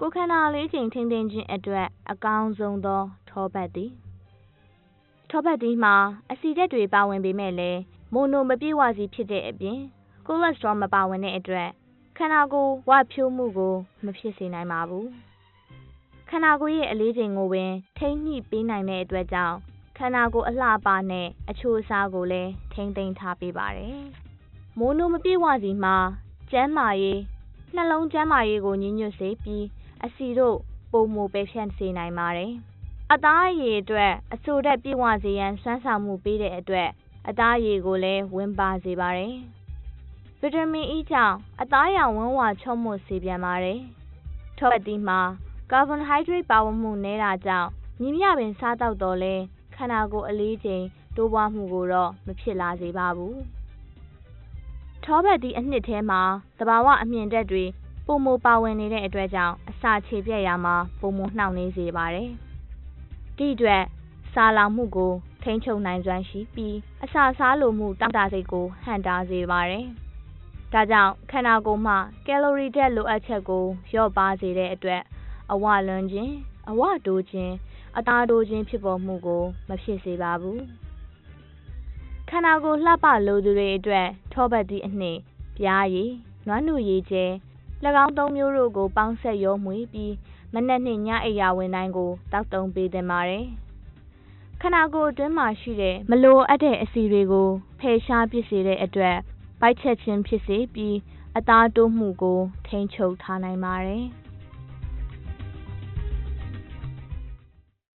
ကိုခန္ဓာလေးချိန်ထိမ့်သိမ့်ခြင်းအတွက်အကောင်းဆုံးသော ထောပတ်သည်ထောပတ်ဒီမှာအဆီဓာတ်တွေပါဝင်ပေမဲ့လည်းမိုနိုမပြည့်ဝစီဖြစ်တဲ့အပြင်ကိုလက်စထရောမပါဝင်တဲ့အတွက်ခန္ဓာကိုယ်ဝဖြိုးမှုကိုမဖြစ်စေနိုင်ပါဘူးခန္ဓာကိုယ်ရဲ့အလေးချိန်ကိုပင်ထိန်းညှိပေးနိုင်တဲ့အတွက်ကြောင့်ခန္ဓာကိုယ်အလှပနဲ့အချိုးအစားကိုလည်းထိမ့်သိမ်းထားပေးပါတယ်မိုနိုမပြည့်ဝစီမှာကျန်းမာရေးနှလုံးကျန်းမာရေးကိုညှိညွတ်စေပြီး အဆီတို့ပုံမူပဲဖြန့်စေနိုင်ပါတယ်အသားအရည်အတွက်အဆိုဓာတ်ပြည့်ဝစေရန်စွမ်းဆောင်မှုပေးတဲ့အတွက်အသားရည်ကိုလည်းဝင်ပါစေပါတယ်။ဗီတာမင်အီးကြောင့်အသားရောင်ဝန်းဝါချုံ့မို့စေပြန်ပါတယ်။ထောပတ်တီမှာကာဗွန်ဟိုက်ဒရိတ်ပါဝင်မှုနည်းတာကြောင့်ညီမျှပင်စားတော့တော်လဲခန္ဓာကိုယ်အလေးချိန်တိုးပွားမှုကိုတော့မဖြစ်လာစေပါဘူး။ထောပတ်တီအနှစ်ထဲမှာသဘာဝအမြင့်တက်တွေပုံမပါဝင်နေတဲ့အတွက်ကြောင့်အ စာခြေပြက်ရာမှာပုံမနှောင့်နှေးစေပါတယ်။ဒီအတွက်စာလောင်မှုကိုထိန်းချုပ်နိုင်စွမ်းရှိပြီးအစာစားလိုမှုတောင့်တစိတ်ကိုဟန့်တားစေပါတယ်။ဒါကြောင့်ခန္ဓာကိုယ်မှကယ်လိုရီဓာတ်လိုအပ်ချက်ကိုလျော့ပါစေတဲ့အတွက်အဝလွန်ခြင်းအဝတိုးခြင်းအသားတိုးခြင်းဖြစ်ပေါ်မှုကိုမဖြစ်စေပါဘူး။ခန္ဓာကိုယ်လှပလိုသူတွေအတွက်ထောပတ်သည့်အနှစ်ပြားရည်နွားနုရည်ကျဲ၎ င်းသုံးမျိုးတို့ကို ပေါင်းဆက်ရောမွေပြီး မနက်နှင့်ညအိယာဝင်တိုင်းကိုတောက်တုံပေးသင့်ပါတယ်။ခန္ဓာကိုယ်အတွင်းမှာရှိတဲ့မလိုအပ်တဲ့အဆီတွေကိုဖယ်ရှားပစ်စေတဲ့အတွက်ဗိုက်ချက်ခြင်းဖြစ်စေပြီး အသားတိုးမှုကို ထိန်းချုပ်ထားနိုင်ပါတယ်။